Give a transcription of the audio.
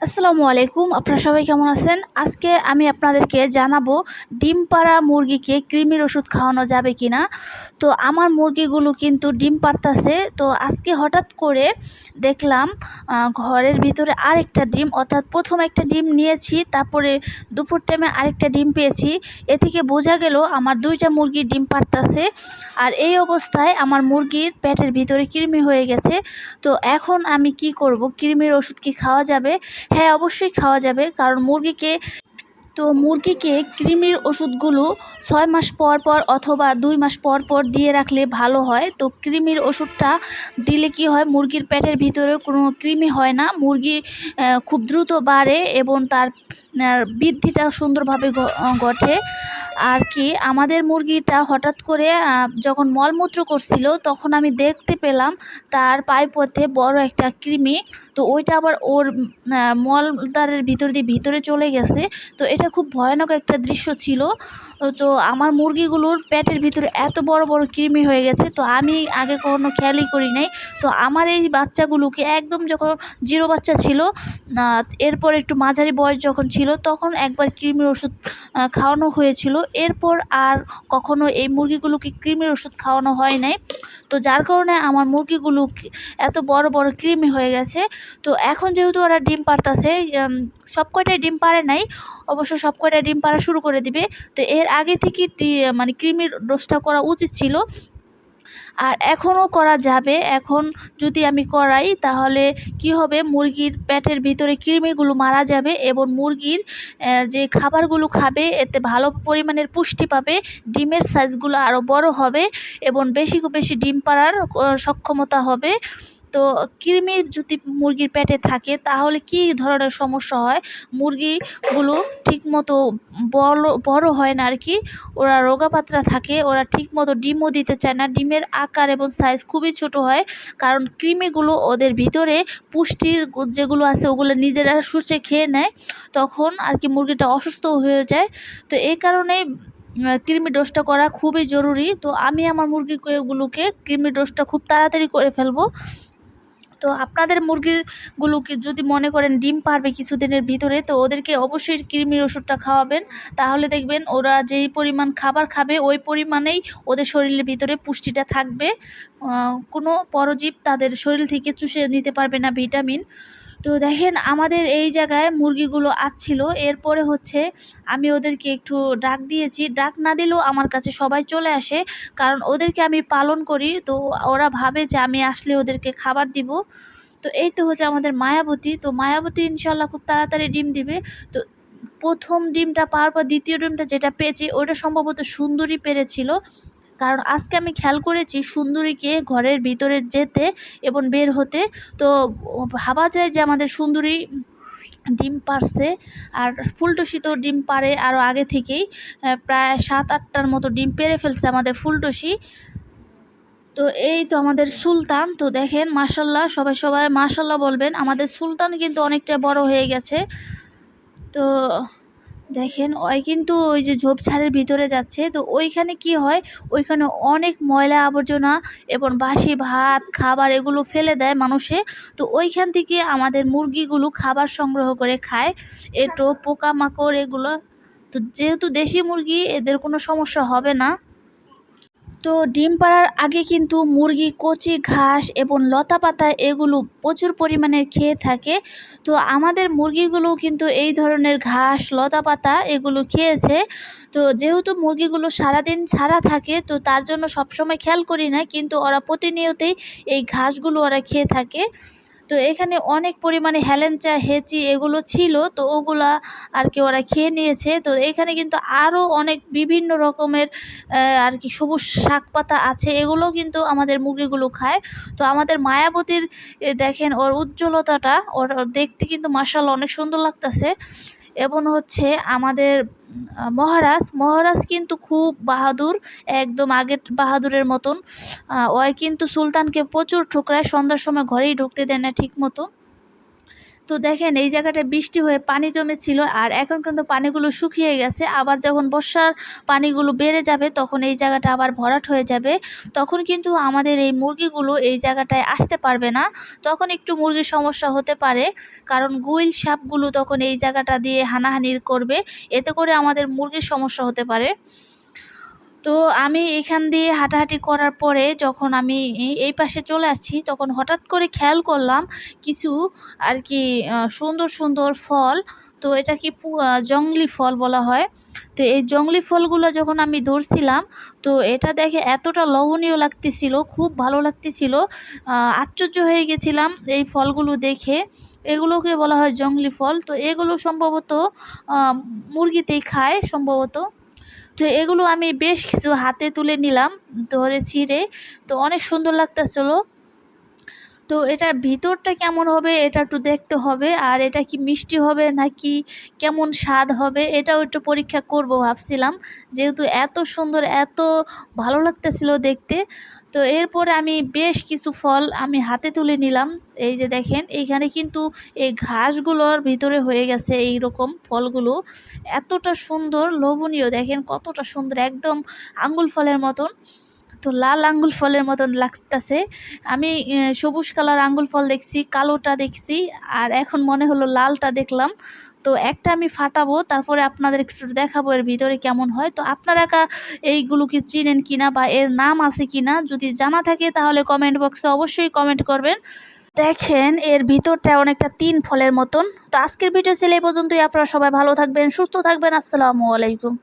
আসসালামু আলাইকুম। আপনারা সবাই কেমন আছেন? আজকে আমি আপনাদেরকে জানাব ডিম পাড়া মুরগিকে কৃমির ওষুধ খাওয়ানো যাবে কি না তো আমার মুরগিগুলো কিন্তু ডিম পারতাছে তো আজকে হঠাৎ করে দেখলাম ঘরের ভিতরে আরেকটা ডিম, অর্থাৎ প্রথম একটা ডিম নিয়েছি, তারপরে দুপুর টাইমে আরেকটা ডিম পেয়েছি। এ থেকে বোঝা গেল আমার দুইটা মুরগি ডিম পারতাছে আর এই অবস্থায় আমার মুরগির পেটের ভিতরে কৃমি হয়ে গেছে। তো এখন আমি কি করব? কৃমির ওষুধ কি খাওয়া যাবে? হ্যাঁ অবশ্যই খাওয়া যাবে। কারণ মুরগিকে তো মুরগিকে কৃমির ওষুধগুলো ছয় মাস পর পর অথবা দুই মাস পর পর দিয়ে রাখলে ভালো হয়। তো কৃমির ওষুধটা দিলে কি হয়? মুরগির পেটের ভিতরে কোনো কৃমি হয় না। মুরগি খুব দ্রুত বাড়ে এবং তার বৃদ্ধিটা সুন্দরভাবে ঘটে। আর কি, আমাদের মুরগিটা হঠাৎ করে যখন মলমূত্র করছিল, তখন আমি দেখতে পেলাম তার পাইপথে বড় একটা কৃমি। তো ওইটা আবার ওর মলদারের ভিতর দিয়ে ভিতরে চলে গেছে। তো এটা খুব ভয়ানক একটা দৃশ্য ছিল। তো আমার মুরগিগুলোর পেটের ভিতরে এত বড় বড় কৃমি হয়ে গেছে, তো আমি আগে কখনো খেয়ালই করি নাই। তো আমার এই বাচ্চাগুলোকে একদম যখন জিরো বাচ্চা ছিল এরপর একটু মাঝারি বয়স যখন ছিল, তখন একবার কৃমির ওষুধ খাওয়ানো হয়েছিল। এরপর আর কখনো এই মুরগিগুলোকে কৃমির ওষুধ খাওয়ানো হয় নাই। তো যার কারণে আমার মুরগিগুলো এত বড় বড় কৃমি হয়ে গেছে। তো এখন যেহেতু ওরা ডিম পারতাছে সব কয়টাই ডিম পারে নাই। অবশ্য সব কয়টা ডিম পাড়া শুরু করে দিবে। তো এর আগে থেকে মানে কৃমির ডোজটা করা উচিত ছিল। আর এখনও করা যাবে। এখন যদি আমি করাই, তাহলে কি হবে? মুরগির পেটের ভিতরে কৃমিগুলো মারা যাবে এবং মুরগির যে খাবারগুলো খাবে, এতে ভালো পরিমাণের পুষ্টি পাবে, ডিমের সাইজগুলো আরও বড় হবে এবং বেশি বেশি ডিম পাড়ার সক্ষমতা হবে। তো কৃমি যদি মুরগির পেটে থাকে, তাহলে কী ধরনের সমস্যা হয়? মুরগিগুলো ঠিকমতো বড় বড় হয় না আর কি? ওরা রোগাপাতলা থাকে, ওরা ঠিকমতো ডিমও দিতে চায় না। ডিমের আকার এবং সাইজ খুবই ছোট হয়, কারণ কৃমিগুলো ওদের ভিতরে পুষ্টির যেগুলো আছে, ওগুলো নিজেরা শুষে খেয়ে নেয়, তখন আর কি মুরগিটা অসুস্থ হয়ে যায়। তো এই কারণে কৃমি ডোজটা করা খুবই জরুরি। তো আমি আমার মুরগিগুলোকে কৃমি ডোজটা খুব তাড়াতাড়ি করে ফেলব। তো আপনাদের মুরগিগুলোকে যদি মনে করেন ডিম পারবে কিছুদিনের ভিতরে, তো ওদেরকে অবশ্যই কৃমির ওষুধটা খাওয়াবেন। তাহলে দেখবেন ওরা যেই পরিমাণ খাবার খাবে, ওই পরিমাণেই ওদের শরীরের ভিতরে পুষ্টিটা থাকবে। কোনো পরজীব তাদের শরীর থেকে চুষে নিতে পারবে না ভিটামিন। তো দেখেন আমাদের এই জায়গায় মুরগিগুলো আসছিল। এরপরে হচ্ছে আমি ওদেরকে একটু ডাক দিয়েছি। ডাক না দিলেও আমার কাছে সবাই চলে আসে, কারণ ওদেরকে আমি পালন করি। তো ওরা ভাবে যে আমি আসলে ওদেরকে খাবার দিব। তো এই তো হচ্ছে আমাদের মায়াবতী। তো মায়াবতী ইনশাল্লাহ খুব তাড়াতাড়ি ডিম দিবে। তো প্রথম ডিমটা পাওয়ার পর দ্বিতীয় ডিমটা যেটা পেয়েছি ওটা সম্ভবত সুন্দরী পেরেছিল। কারণ আজকে আমি খেয়াল করেছি সুন্দরীকে ঘরের ভিতরে যেতে এবং বের হতে। তো ভাবা যায় যে আমাদের সুন্দরী ডিম পারছে আর ফুলটুসি তো ডিম পারে আরও আগে থেকেই। প্রায় সাত, আটটার মতো ডিম পেরে ফেলছে আমাদের ফুলটুসি। তো এই তো আমাদের সুলতান। তো দেখেন মার্শাল্লাহ সবাই সবাই মার্শাল্লাহ বলবেন। আমাদের সুলতান কিন্তু অনেকটা বড় হয়ে গেছে। তো দেখেন, ওই কিন্তু ওই যে ঝোপঝাড়ের ভিতরে যাচ্ছে। তো ওইখানে কি হয়? ওইখানে অনেক ময়লা আবর্জনা এবং বাসি ভাত, খাবার এগুলো ফেলে দেয় মানুষে। তো ওইখান থেকে আমাদের মুরগিগুলো খাবার সংগ্রহ করে খায়। এটো, পোকামাকড় এগুলো। তো যেহেতু দেশি মুরগি, এদের কোনো সমস্যা হবে না। তো ডিম পাড়ার আগে কিন্তু মুরগি, কচি, ঘাস এবং লতা পাতা এগুলো প্রচুর পরিমাণে খেয়ে থাকে। তো আমাদের মুরগিগুলো কিন্তু এই ধরনের ঘাস, লতা পাতা এগুলো খেয়েছে। তো যেহেতু মুরগিগুলো সারাদিন ছাড়া থাকে, তো তার জন্য সবসময় খেয়াল করি না, কিন্তু ওরা প্রতিনিয়তই এই ঘাসগুলো ওরা খেয়ে থাকে। তো এখানে অনেক পরিমাণে হেলেঞ্চা, হেঁচি এগুলো ছিল, তো ওগুলা আর কি ওরা খেয়ে নিয়েছে। তো এখানে কিন্তু আরও অনেক বিভিন্ন রকমের আর কি সবুজ শাক পাতা আছে, এগুলো কিন্তু আমাদের মুরগিগুলো খায়। তো আমাদের মায়াবতীর দেখেন ওর উজ্জ্বলতাটা, ওর ওর দেখতে কিন্তু মার্শাল অনেক সুন্দর লাগতেছে। এবং হচ্ছে আমাদের মহারাজ মহারাজ কিন্তু খুব বাহাদুর, একদম আগের বাহাদুরের মতন। ওই কিন্তু সুলতানকে প্রচুর ঠোকরায় সন্ধ্যার সময় ঘরেই ঢুকতে দেয় না ঠিক মতো তো দেখেন, এই জায়গাটায় বৃষ্টি হয়ে পানি জমেছিল আর এখন কিন্তু পানিগুলো শুকিয়ে গেছে। আবার যখন বর্ষার পানিগুলো বেড়ে যাবে, তখন এই জায়গাটা আবার ভরাট হয়ে যাবে। তখন কিন্তু আমাদের এই মুরগিগুলো এই জায়গাটায় আসতে পারবে না। তখন একটু মুরগির সমস্যা হতে পারে, কারণ গুইল সাপগুলো তখন এই জায়গাটা দিয়ে হানাহানি করবে। এতে করে আমাদের মুরগির সমস্যা হতে পারে। তো আমি এখান দিয়ে হাঁটাহাঁটি করার পরে যখন আমি এই- পাশে চলে আসছি, তখন হঠাৎ করে খেয়াল করলাম কিছু আর কি সুন্দর সুন্দর ফল। তো এটা কি জংলি ফল বলা হয়। তো এই জংলি ফলগুলো যখন আমি ধরছিলাম, তো এটা দেখে এতটা লোভনীয় লাগতেছিল, খুব ভালো লাগতেছিল। আশ্চর্য হয়ে গেছিলাম এই ফলগুলো দেখে। এগুলোকে বলা হয় জংলি ফল। তো এগুলো সম্ভবত মুরগিতেই খায় সম্ভবত। তো এগুলো আমি বেশ কিছু হাতে তুলে নিলাম, ধরে ছিঁড়ে। তো অনেক সুন্দর লাগতেছিলো তো এটা ভিতরটা কেমন হবে এটা একটু দেখতে হবে, আর এটা কি মিষ্টি হবে নাকি কেমন স্বাদ হবে এটাও একটু পরীক্ষা করব ভাবছিলাম। যেহেতু এত সুন্দর, এত ভালো লাগতেছিল দেখতে। তো এরপরে আমি বেশ কিছু ফল আমি হাতে তুলে নিলাম। এই যে দেখেন, এইখানে কিন্তু এই ঘাসগুলোর ভিতরে হয়ে গেছে এই রকম ফলগুলো। এতটা সুন্দর, লোভনীয়, দেখেন কতটা সুন্দর, একদম আঙ্গুল ফলের মতন। তো লাল আঙ্গুল ফলের মতন লাগতেছে। আমি সবুজ কালার আঙ্গুল ফল দেখছি, কালোটা দেখছি, আর এখন মনে হলো লালটা দেখলাম। তো একটা আমি ফাটাবো, তারপরে আপনাদের একটু দেখাবো এর ভিতরে কেমন হয়। তো আপনারা এইগুলো কি চিনেন কিনা বা এর নাম আছে কিনা যদি জানা থাকে তাহলে কমেন্ট বক্সে অবশ্যই কমেন্ট করবেন। দেখেন এর ভিতরটা অনেকটা তিন ফলের মতন। তো আজকের ভিডিও ছিল এই পর্যন্তই। আপনারা সবাই ভালো থাকবেন, সুস্থ থাকবেন। আসসালামু আলাইকুম।